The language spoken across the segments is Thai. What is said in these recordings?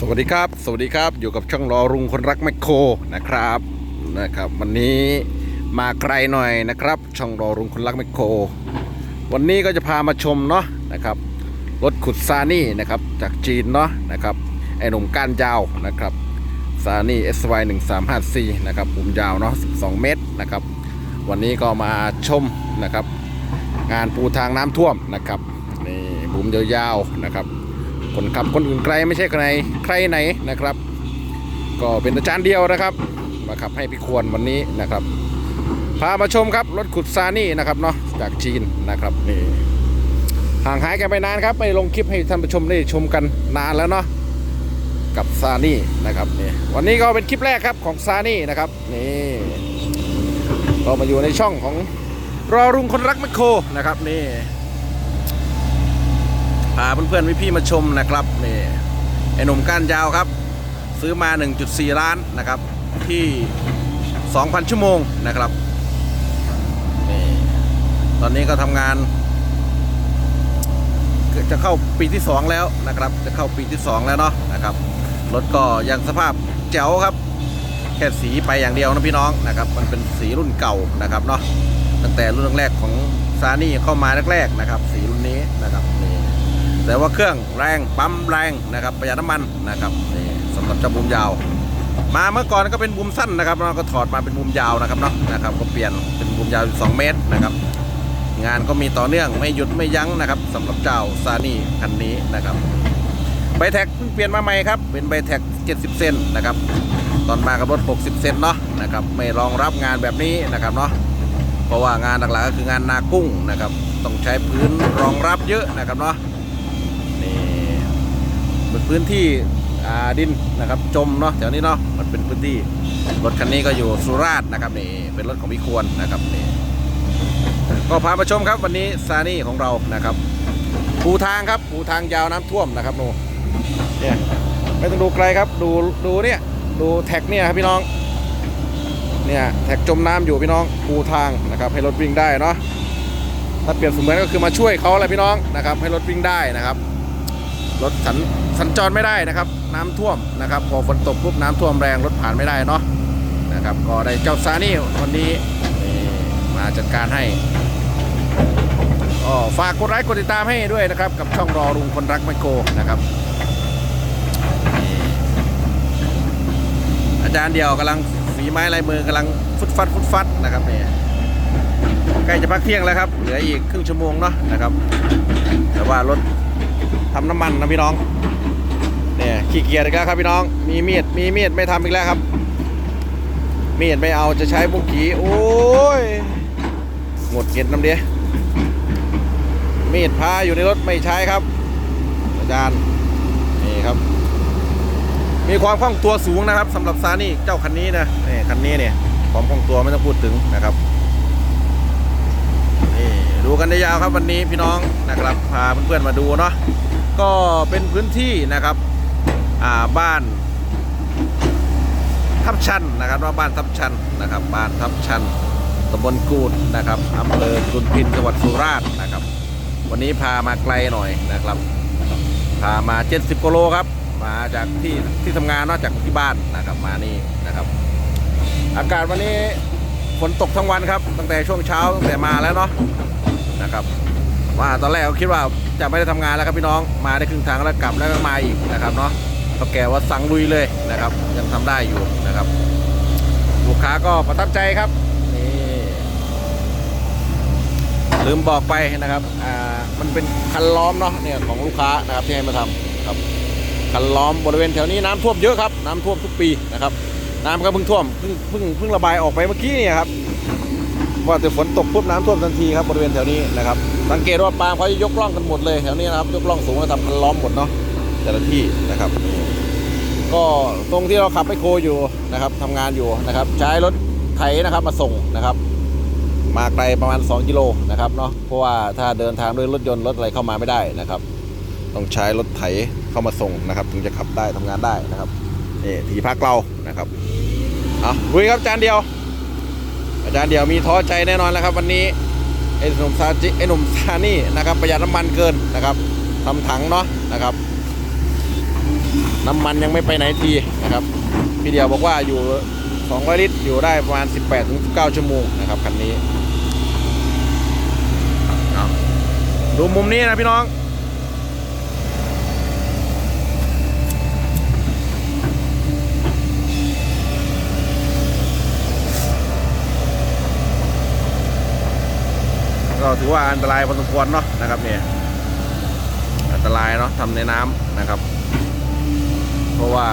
สวัสดีครับ สวัสดีครับ อยู่กับช่องรอรุงคนรักแมคโครนะครับนะครับ วันนี้มาไกลหน่อยนะครับ ช่องรอรุงคนรักแมคโคร วันนี้ก็จะพามาชมเนาะนะครับรถขุดซานี่นะครับจากจีนเนาะนะครับไอหนุ่มก้านยาวนะครับซานี่ SY 1 3 5 4นะครับมุมยาวเนาะ12 เมตรนะครับ วันนี้ก็มาชมนะครับ งานปูทางน้ำท่วมนะครับนี่บุมยาวๆนะครับ คนขับคนอื่นไกลไม่ใช่ใครใครไหนนะครับ ก็เป็นอาจารย์เดียวนะครับ มาขับให้พี่ควรวันนี้นะครับ พามาชมครับรถขุดซานี่นะครับเนาะจากจีนนะครับนี่ห่างหายกันไปนานครับไม่ลงคลิปให้ท่านผู้ชมได้ชมกันนานแล้วเนาะกับซานี่นะครับนี่วันนี้ก็เป็นคลิปแรกครับของซานี่นะครับนี่ก็มาอยู่ในช่องของรอรุงคนรักแมคโครนะครับนี่ พาเพื่อนๆพี่ๆมาชมนะครับนี่ไอ้หนุ่มก้านยาวครับ ซื้อมา 1.4 ล้านนะครับ ที่ 2,000 ชั่วโมงนะครับนี่ตอนนี้ก็ทำงาน จะเข้าปีที่ 2 แล้วนะครับ จะเข้าปีที่ 2 แล้วเนาะนะครับรถก็ยังสภาพแจ๋วครับ แค่สีไปอย่างเดียวนะพี่น้องนะครับ มันเป็นสีรุ่นเก่านะครับเนาะตั้งแต่รุ่นแรกของซานี่เข้ามาแรกๆนะครับ สีรุ่นนี้นะครับน แต่ว่าเครื่องแรงปั๊มแรงนะครับประหยัดน้ำมันนะครับนี่สำหรับจะบุมยาว มาเมื่อก่อนก็เป็นบุมสั้นนะครับเราก็ถอดมาเป็นบุมยาวนะครับเนาะนะครับก็เปลี่ยนเป็นบุมยาวอยู่2เมตรนะครับงานก็มีต่อเนื่องไม่หยุดไม่ยั้งนะครับสำหรับเจ้าซานี่คันนี้นะครับใบแท็กเพิ่งเปลี่ยนมาใหม่ครับเป็นใบแท็ก 70 เซนนะครับตอนมากับรถ 60 เซนเนาะนะครับไม่รองรับงานแบบนี้นะครับเนาะเพราะว่างานหลักๆก็คืองานนากุ้งนะครับต้องใช้พื้นรองรับเยอะนะครับเนาะ เป็นพื้นที่ดินนะครับจมเนาะแถวนี้เนาะมันเป็นพื้นที่รถคันนี้ก็อยู่สุราษฎร์นะครับนี่เป็นรถของพี่ควรนะครับนี่ก็พามาชมครับวันนี้ซานี่ของเรานะครับปูทางครับปูทางยาวน้ำท่วมนะครับโนเนี่ยไม่ต้องดูไกลครับดูดูเนี่ยดูแท็กเนี่ยครับพี่น้องเนี่ยแท็กจมน้ำอยู่พี่น้องปูทางนะครับให้รถวิ่งได้เนาะถ้าเปรียบเสมือนก็คือมาช่วยเขาแหละพี่น้องนะครับให้รถวิ่งได้นะครับ รถสัญสัญจรไม่ได้นะครับ น้ำท่วมนะครับ พอฝนตกปุ๊บน้ำท่วมแรงรถผ่านไม่ได้เนาะนะครับ ก็ได้เจ้าซานี่วันนี้มาจัดการให้ก็ฝากกดไลค์กดติดตามให้ด้วยนะครับ กับช่องรอรุงคนรักไมโครนะครับ อาจารย์เดียวกำลังฝีไม้ลายมือกำลังฟุดฟัดฟุดฟัดนะครับนี่ใกล้จะพักเที่ยงแล้วครับ เหลืออีกครึ่งชั่วโมงเนาะนะครับ แต่ว่ารถ ทำน้ำมันนะพี่น้องเนี่ยขี้เกียจอีกแล้วครับพี่น้อง มีมีดมีมีดไม่ทำอีกแล้วครับ มีดไม่เอาจะใช้บุกขีโอ้ยหงดเก็ดน้ำเดียมีดพาอยู่ในรถไม่ใช้ครับ อาจารย์นี่ครับ มีความคล่องตัวสูงนะครับสำหรับซานี่เจ้าคันนี้นะนี่คันนี้เนี่ยความคล่องตัวไม่ต้องพูดถึงนะครับ ดูกันได้ยาวครับวันนี้พี่น้องนะครับพาเพื่อนๆมาดูเนาะก็เป็นพื้นที่นะครับอ่าบ้านทับชันนะครับว่าบ้านทับชันนะครับ บ้านทับชันตำบลกูดนะครับอำเภอกุนพินจังหวัดสุราษฎร์นะครับ วันนี้พามาไกลหน่อยนะครับ พามา 70กิโลครับมาจากที่ที่ทำงานนอกจากที่บ้านนะครับมานี่นะครับ อากาศวันนี้ฝนตกทั้งวันครับ ตั้งแต่ช่วงเช้าตั้งแต่มาแล้วเนาะ นะครับว่าตอนแรกก็คิดว่าจะไม่ได้ทำงานแล้วครับพี่น้องมาได้ครึ่งทางแล้วกลับแล้วก็มาอีกนะครับเนาะก็แกว่าสั่งลุยเลยนะครับ ยังทำได้อยู่นะครับ ลูกค้าก็ประทับใจครับนี่ลืมบอกไปนะครับอ่ามันเป็นคันล้อมเนาะเนี่ยของลูกค้านะครับที่ให้มาทำครับคันล้อมบริเวณแถวนี้น้ำท่วมเยอะครับน้ำท่วมทุกปีนะครับ น้ำก็เพิ่งท่วมเพิ่งเพิ่งเพิ่งระบายออกไปเมื่อกี้เนี่ยครับ ว่าแต่ฝนตกปุ๊บน้ำท่วมทันทีครับบริเวณแถวนี้นะครับสังเกตว่าปาล์มเขาจะยกล่องกันหมดเลยแถวนี้นะครับยกล่องสูงแล้วทำคันล้อมหมดเนาะแต่ละที่นะครับ ก็ตรงที่เราขับไปโคอยู่นะครับทำงานอยู่นะครับ ใช้รถไถนะครับมาส่งนะครับ มาไกลประมาณ 2 กิโลนะครับเนาะเพราะว่าถ้าเดินทางด้วยรถยนต์รถอะไรเข้ามาไม่ได้นะครับ ต้องใช้รถไถเข้ามาส่งนะครับ ถึงจะขับได้ทำงานได้นะครับนี่ที่พักเรานะครับเอาลุยครับจารย์เดียว อาจารย์เดี๋ยวมีท้อใจแน่นอนแล้วครับ วันนี้ไอ้หนุ่มซาจิไอ้หนุ่มซานี่นะครับประหยัดน้ำมันเกินนะครับทำถังเนาะนะครับ น้ำมันยังไม่ไปไหนทีนะครับพี่เดียวบอกว่าอยู่ 200 ลิตรอยู่ได้ประมาณ 18ถึง19 ชั่วโมงนะครับคันนี้ดูมุมนี้นะพี่น้อง ก็ ถือว่าอันตรายพอสมควรเนาะนะครับเนี่ยอันตรายเนาะทำในน้ำนะครับ เพราะว่า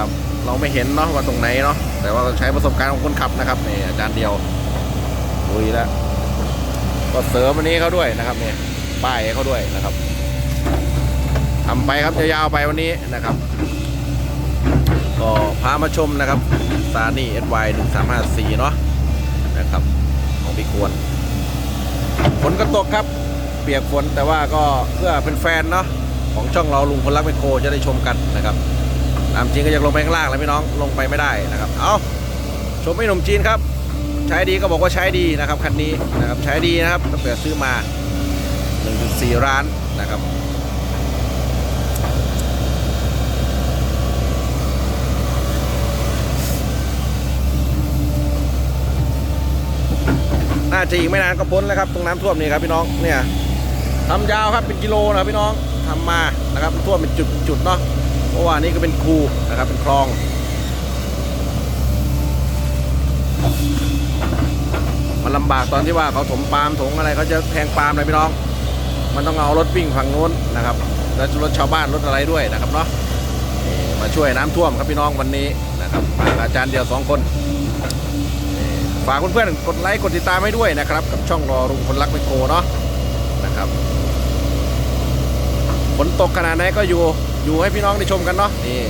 เราไม่เห็นเนาะว่าตรงไหนเนาะแต่ว่าเราใช้ประสบการณ์ของคนขับนะครับนี่อาจารย์เดียวลุยแล้วก็เสริมอันนี้เขาด้วยนะครับเนี่ยป้ายเขาด้วยนะครับทำไปครับยาวๆไปวันนี้นะครับก็พามาชมนะครับซานี่ SY 1354เนาะนะครับของพี่ควร ฝนก็ตกครับ เปียกฝนแต่ว่าก็เพื่อเป็นแฟนเนาะของช่องเราลุงพลรักเมโครจะได้ชมกันนะครับตามจริงก็อยากลงไปข้างล่างแล้วพี่น้องลงไปไม่ได้นะครับ เอาชมไอ้หนุ่มจีนครับ ใช้ดีก็บอกว่าใช้ดีนะครับคันนี้นะครับใช้ดีนะครับตั้งแต่ซื้อมา 1.4ร้านนะครับาจะอีกไม่นานก็พ้นแล้วครับตรงน้ำท่วมนี่ครับพี่น้องเนี่ยทำยาวครับเป็นกิโลนะครับพี่น้องทำมานะครับท่วมเป็นจุดจุดเนาะเพราะว่านี่ก็เป็นคูนะครับเป็นคลองมันลำบากตอนที่ว่าเขาถมปาล์มถงอะไรเขาจะแทงปาล์มเลยพี่น้อง มันต้องเอารถวิ่งฝั่งนู้นนะครับแล้วรถชาวบ้านรถอะไรด้วยนะครับเนาะนี่มาช่วยน้ำท่วมครับพี่น้องวันนี้นะครับมากับอาจารย์เดียวสองคน ฝากเพื่อนๆกดไลค์กดติดตามให้ด้วยนะครับ กับช่องรอรุงคนรักไมโครเนาะนะครับฝนตกขนาดไหนก็อยู่อยู่ให้พี่น้องได้ชมกันเนาะนี่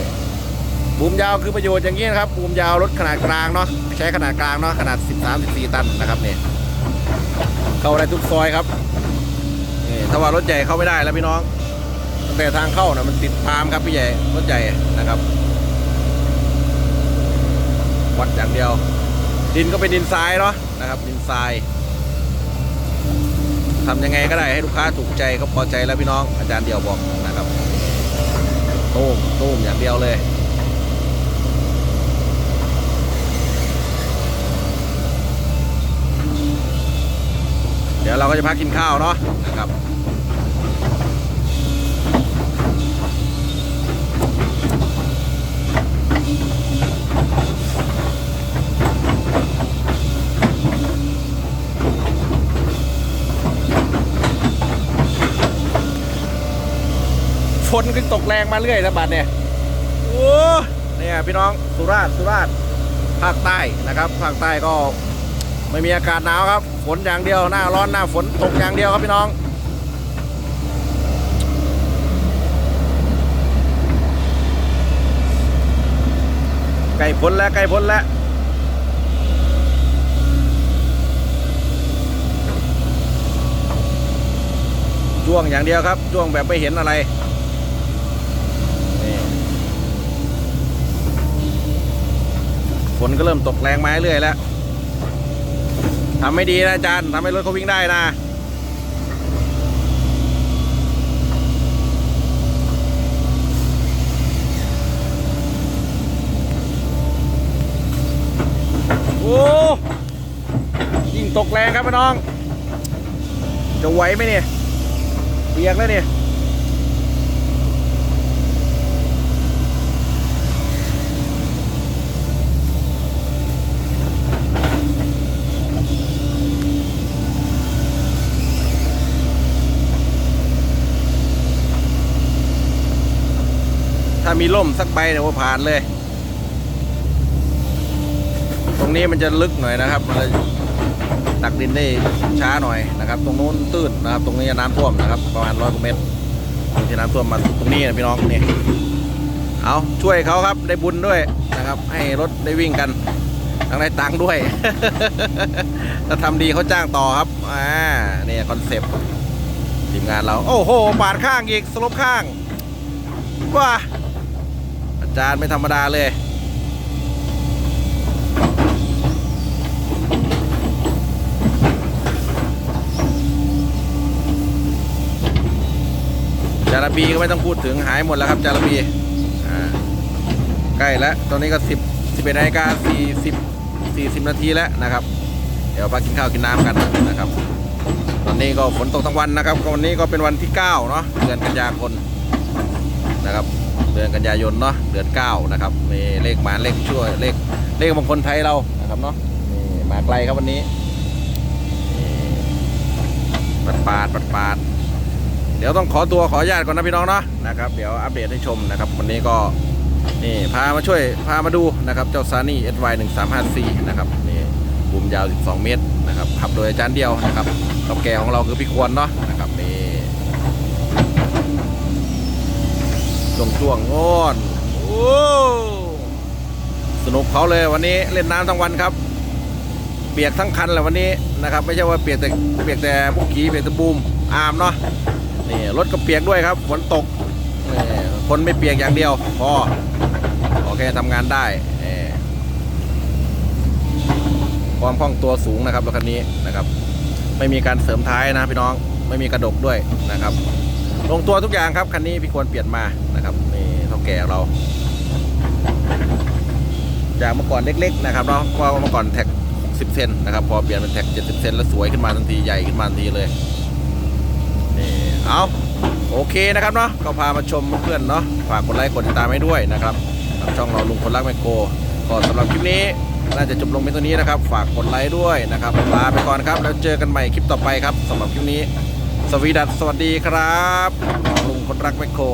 บูมยาวคือประโยชน์อย่างนี้นะครับบูมยาวรถขนาดกลางเนาะใช้ขนาดกลางเนาะขนาด 13 14 ตันนะครับเนี่ยเข้าได้ทุกซอยครับนี่ถ้าว่ารถใหญ่เข้าไม่ได้แล้วพี่น้องตั้งแต่ทางเข้านะมันติดพามครับพี่ใหญ่รถใหญ่นะครับวัดอย่างเดียว ดินก็เป็นดินทรายเนาะนะครับ ดินทรายทำยังไงก็ได้ให้ลูกค้าถูกใจก็พอใจแล้วพี่น้องอาจารย์เดียวบอกนะครับตูมตูมอย่างเดียวเลยเดี๋ยวเราก็จะพักกินข้าวเนาะนะครับ ฝนก็ตกแรงมาเรื่อยนะบัดเนี่ยโอ้เนี่ยพี่น้องสุราษฎร์สุราษฎร์ภาคใต้นะครับภาคใต้ก็ไม่มีอากาศหนาวครับฝนอย่างเดียวหน้าร้อนหน้าฝนตกอย่างเดียวครับพี่น้องไก่พ้นแล้วไก่พ้นแล้วจ้วงอย่างเดียวครับจ้วงแบบไม่เห็นอะไรนี่ฝ นก็เริ่มตกแรงมาเรื่อยแล้วทำไม่ดีนะอาจารย์ทำให้รถเขาวิ่งได้นะโอ้ยิ่งตกแรงครับพี่น้อง จะไหวไหมเนี่ยเปียกแล้วเนี่ย มีล่มสักใบเนี่ยว่าผ่านเลย ตรงนี้มันจะลึกหน่อยนะครับมันจะตักดินได้ช้าหน่อยนะครับ ตรงนู้นตื้นนะครับ ตรงนี้น้ำท่วมนะครับ ประมาณร้อยกว่าเมตรที่น้ำท่วมมาตรงนี้นะพี่น้องนี่เอาช่วยเขาครับได้บุญด้วยนะครับ ให้รถได้วิ่งกันทั้งได้ตังค์ด้วย ถ้าทำดีเขาจ้างต่อครับอ่านี่คอนเซปต์ทีมงานเรา โอ้โหปาดข้างอีกสลบข้างว้า จารย์ไม่ธรรมดาเลย จาระบีก็ไม่ต้องพูดถึงหายหมดแล้วครับจาระบีใกล้แล้ว ตอนนี้ก็สิบสิบเอ็ดนาฬิกาสี่สิบสี่สิบนาทีแล้วนะครับ เดี๋ยวพักกินข้าวกินน้ำกันนะครับ ตอนนี้ก็ฝนตกทั้งวันนะครับวันนี้ก็เป็นวันที่9เนาะเดือนกันยายนนะครับ เดือนกันยายนเนาะเดือน 9 นะครับมีเลขหมานเลขช่วยเลขเลขมงคลไทยเรานะครับเนาะนี่มาไกลครับวันนี้นี่ปัดปาดปัดปาดเดี๋ยวต้องขอตัวขอญาตก่อนนะพี่น้องเนาะนะครับเดี๋ยวอัปเดตให้ชมนะครับ วันนี้ก็นี่พามาช่วยพามาดูนะครับเจ้าซานี่ SY 1 3 5 4นะครับนี่บูมยาว 12 เมตรนะครับขับโดยอาจารย์เดียวนะครับกับแก่ของเราคือพี่ควรเนาะ นะครับนี่ช่วงช่วงอนโอ้สนุกเขาเลยวันนี้เล่นน้ำทั้งวันครับ เปียกทั้งคันแหละวันนี้นะครับ ไม่ใช่ว่าเปียกแต่เปียกแต่บุกกี้เปียกแต่บูมอามเนาะนี่รถก็เปียกด้วยครับฝนตกคนไม่เปียกอย่างเดียวพอโอเคทำงานได้ความคล่องตัวสูงนะครับรถคันนี้นะครับ ไม่มีการเสริมท้ายนะพี่น้องไม่มีกระดกด้วยนะครับ ลงตัวทุกอย่างครับคันนี้พี่ควรเปลี่ยนมานะครับนี่เท่าแก่เรา จากเมื่อก่อนเล็กๆนะครับเนาะว่าเมื่อก่อนแท็ก 10 เซนนะครับพอเปลี่ยนเป็นแท็ก 70 เซนแล้วสวยขึ้นมาทันทีใหญ่ขึ้นมาทันทีเลยนี่เอาโอเคนะครับเนาะก็พามาชมเพื่อนเนาะฝากกดไลค์กดติดตามให้ด้วยนะครับช่องเราลุงคนรักแมคโครก็สำหรับคลิปนี้น่าจะจบลงเป็นตัวนี้นะครับ ฝากกดไลค์ด้วยนะครับลาไปก่อนครับ แล้วเจอกันใหม่คลิปต่อไปครับสำหรับคลิปนี้ สวีดัสสวัสดีครับลุงคนรักแมคโคร